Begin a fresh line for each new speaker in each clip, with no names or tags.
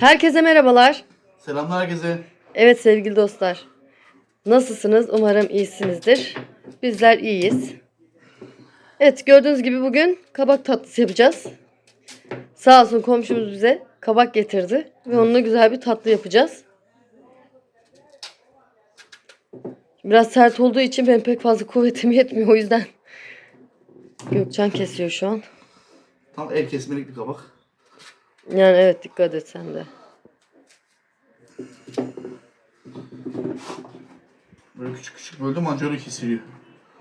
Herkese merhabalar.
Selamlar herkese.
Evet sevgili dostlar. Nasılsınız? Umarım iyisinizdir. Bizler iyiyiz. Evet gördüğünüz gibi bugün kabak tatlısı yapacağız. Sağ olsun komşumuz bize kabak getirdi. Ve onunla güzel bir tatlı yapacağız. Biraz sert olduğu için benim pek fazla kuvvetim yetmiyor o yüzden. Gökçen kesiyor şu an.
Tam el kesmelik bir kabak.
Yani evet dikkat et sen de.
Böyle küçük küçük böldüm anca öyle kesiliyor.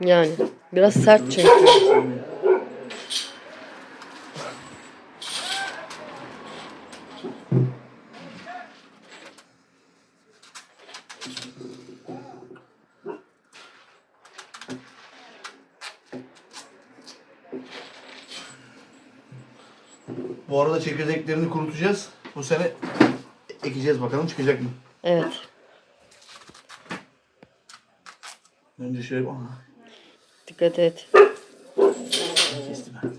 Yani biraz sert çünkü.
Bu arada kurutacağız. Bu sene ekeceğiz bakalım çıkacak mı?
Evet.
Önce şöyle
Dikkat et.
kestim ben.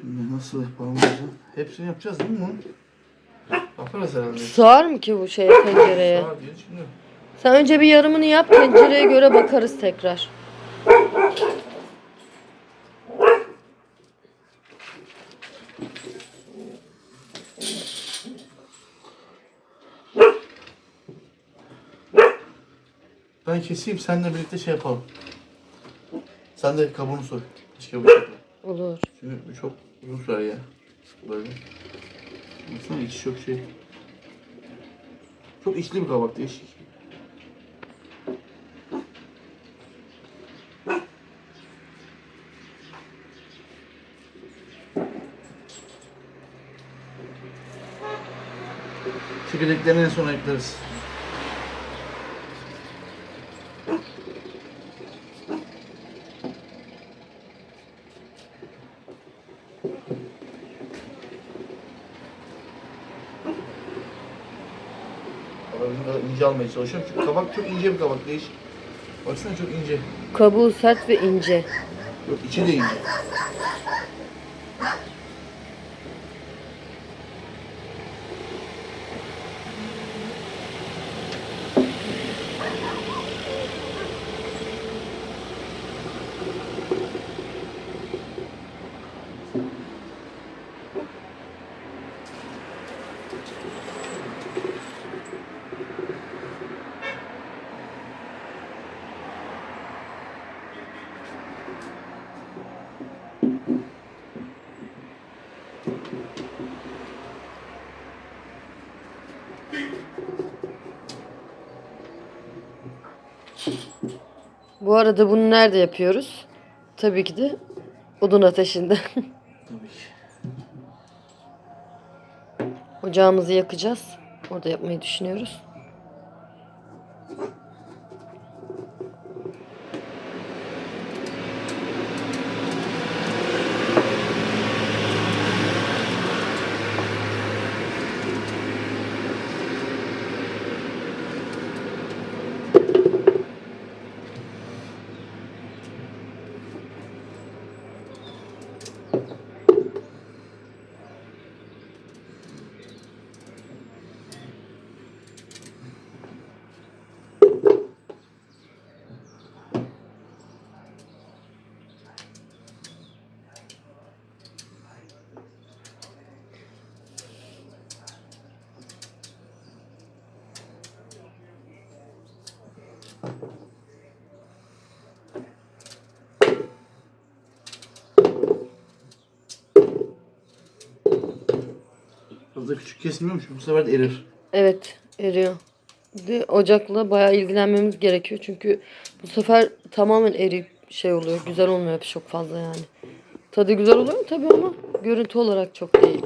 Şimdi nasıl yapalım hocam? Hepsini yapacağız değil mi bunu? Yaparız herhalde.
Sığar mı ki bu şeye tencereye?
Sağ diye düşünüyorum.
Sen önce bir yarımını yap tencereye göre bakarız tekrar.
Ben keseyim seninle birlikte şey yapalım. Sen de kabuğunu soy. Başka bir şey yapalım.
Olur.
Çünkü çok sürer ya. Böyle. Baksana içi çok şey. Çok içli bir kabak değişik. Çekirdeklerini en son ekleriz. Kadar ince almaya çalışıyorum. Çünkü kabak çok ince bir kabak değişik. Baksana çok ince.
Kabuğu sert ve ince.
Yok içi de ince.
Bu arada bunu nerede yapıyoruz? Tabii ki de odun ateşinde. Ocağımızı yakacağız. Orada yapmayı düşünüyoruz.
Fazla küçük kesilmiyormuş. Bu sefer de erir.
Evet eriyor. De ocakla bayağı ilgilenmemiz gerekiyor. Çünkü bu sefer tamamen eriyip şey oluyor. Güzel olmuyor çok fazla yani. Tadı güzel oluyor? Tabii ama görüntü olarak çok değil.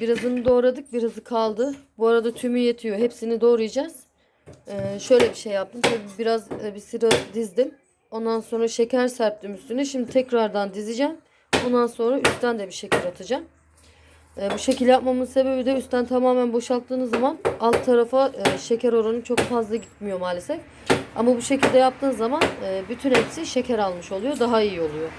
Birazını doğradık, birazı kaldı. Bu arada tümü yetiyor. Hepsini doğrayacağız. Ee, şöyle bir şey yaptım. Tabii biraz e, bir sıra dizdim. Ondan sonra şeker serptim üstüne. Şimdi tekrardan dizeceğim. Ondan sonra üstten de bir şeker atacağım. Ee, bu şekil yapmamın sebebi de üstten tamamen boşalttığınız zaman alt tarafa e, şeker oranı çok fazla gitmiyor maalesef. Ama bu şekilde yaptığınız zaman e, bütün hepsi şeker almış oluyor. Daha iyi oluyor.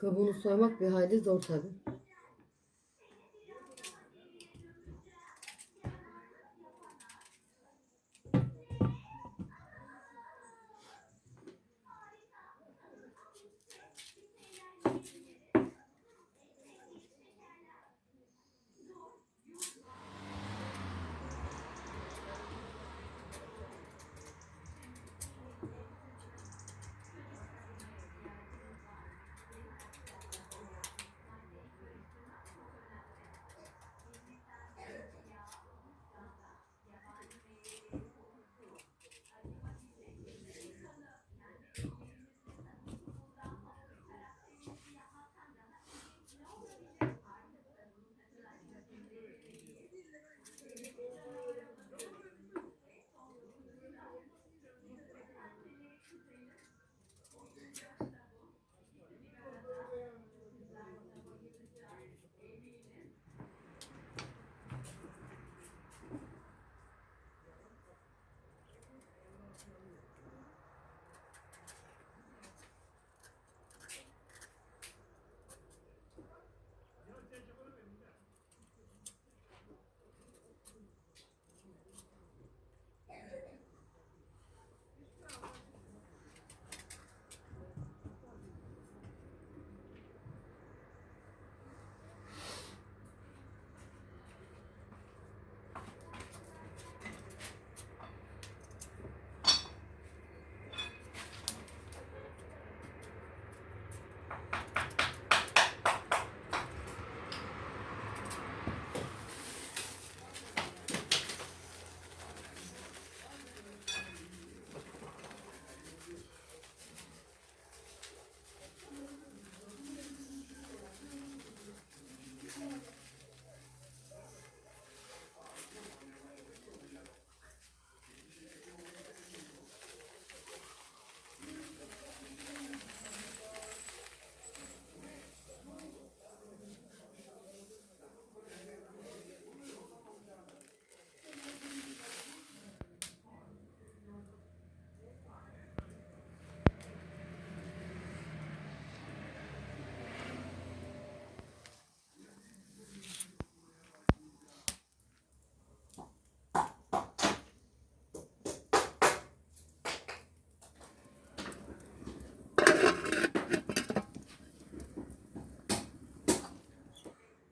Kabuğunu soymak bir hayli zor tabi.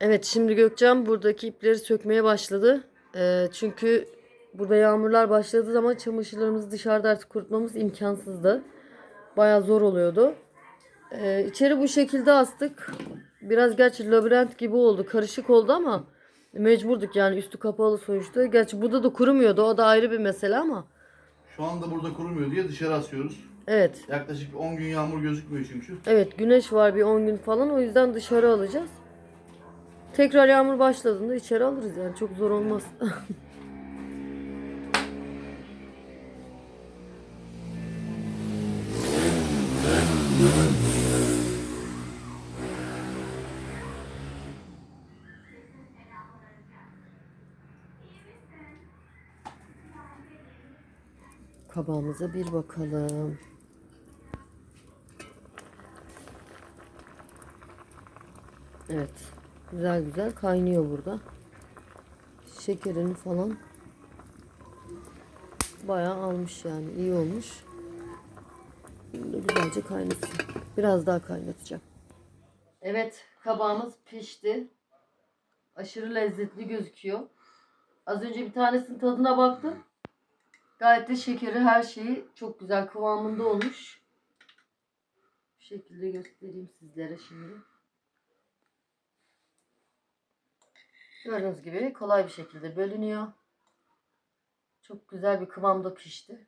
Evet şimdi Gökcan buradaki ipleri sökmeye başladı. Ee, çünkü burada yağmurlar başladığı zaman çamaşırlarımızı dışarıda artık kurutmamız imkansızdı. Baya zor oluyordu. Ee, içeri bu şekilde astık. Biraz gerçi labirent gibi oldu. Karışık oldu ama mecburduk yani üstü kapalı sonuçta. Gerçi burada da kurumuyordu. O da ayrı bir mesele ama.
Şu anda burada kurumuyor diye dışarı asıyoruz.
Evet.
Yaklaşık 10 gün yağmur gözükmüyor çünkü.
Evet güneş var bir 10 gün falan. O yüzden dışarı alacağız. Tekrar yağmur başladığında içeri alırız yani. Çok zor olmaz. kabağımıza bir bakalım. Evet. Güzel güzel kaynıyor burada. Şekerini falan bayağı almış yani. iyi olmuş. Şimdi güzelce kaynasın. Biraz daha kaynatacağım. Evet, kabağımız pişti. Aşırı lezzetli gözüküyor. Az önce bir tanesinin tadına baktım. Gayet de şekeri her şeyi çok güzel kıvamında olmuş. Bu şekilde göstereyim sizlere şimdi. Gördüğünüz gibi kolay bir şekilde bölünüyor. Çok güzel bir kıvamda pişti.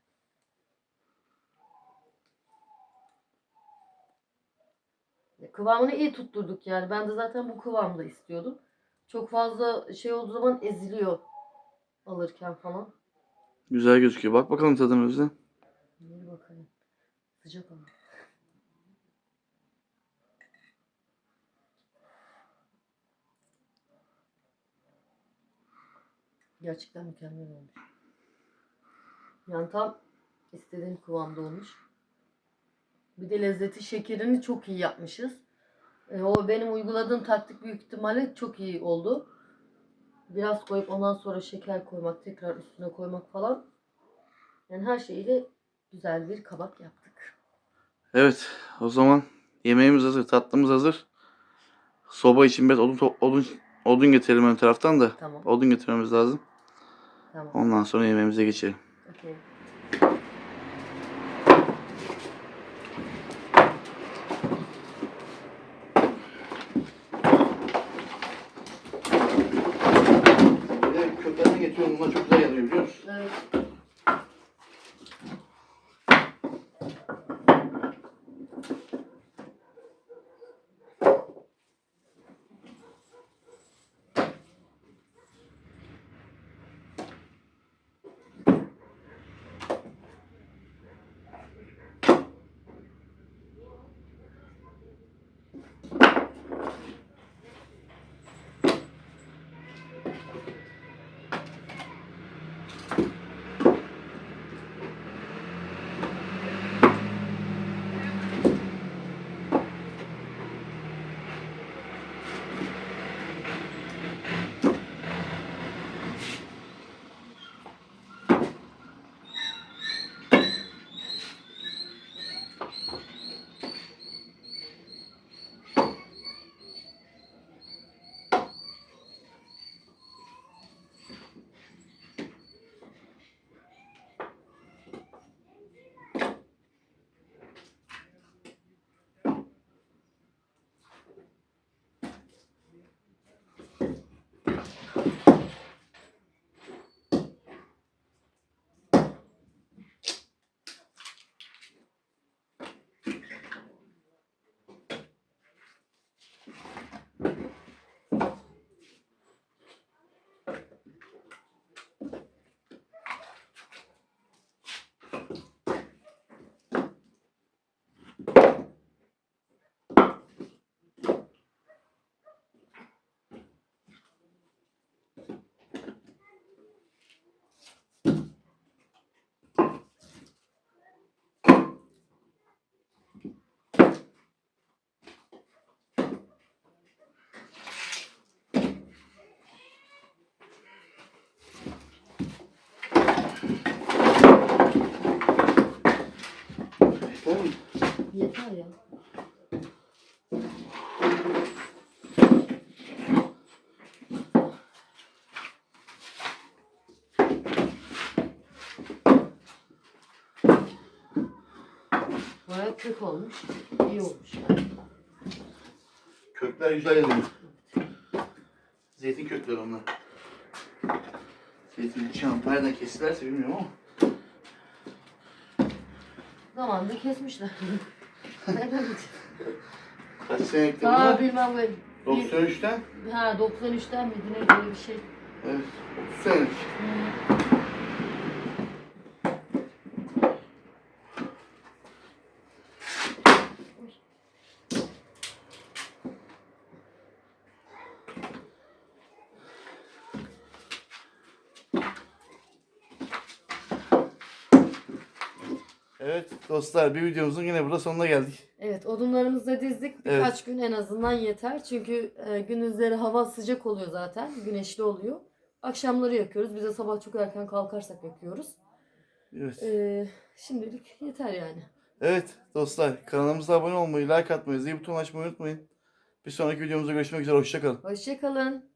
Kıvamını iyi tutturduk yani. Ben de zaten bu kıvamda istiyordum. Çok fazla şey olduğu zaman eziliyor alırken falan.
Güzel gözüküyor. Bak bakalım tadına Özlem.
Bir bakayım. Sıcak ama. Gerçekten mükemmel olmuş. Yani tam istediğim kıvamda olmuş. Bir de lezzeti şekerini çok iyi yapmışız. E, o benim uyguladığım taktik büyük ihtimalle çok iyi oldu. Biraz koyup ondan sonra şeker koymak, tekrar üstüne koymak falan. Yani her şeyiyle güzel bir kabak yaptık.
Evet. O zaman yemeğimiz hazır. Tatlımız hazır. Soba için biraz odun, odun, odun getirelim ön taraftan da.
Tamam.
Odun getirmemiz lazım.
Tamam.
Ondan sonra yemeğimize geçelim.
Okey.
Thank you.
Yeter ya. Bayağı kök olmuş. İyi olmuş yani.
Kökler güzel yanıyor. Zeytin kökleri onlar. Zeytin çam nereden kestilerse bilmiyorum ama.
Zamanında kesmişler.
Kaç senelikti
Daha
bunlar?
bilmem bir-
93'ten.
Ha 93'ten miydi ne böyle bir şey.
Evet. 30 senelik. Evet dostlar bir videomuzun yine burada sonuna geldik.
Evet odunlarımızı da dizdik. Birkaç gün en azından yeter. Çünkü e, gündüzleri hava sıcak oluyor zaten. Güneşli oluyor. Akşamları yakıyoruz. Biz de sabah çok erken kalkarsak yakıyoruz.
Evet.
E, şimdilik yeter yani.
Evet dostlar kanalımıza abone olmayı, like atmayı, zil butonunu açmayı unutmayın. Bir sonraki videomuzda görüşmek üzere. Hoşçakalın.
Hoşçakalın.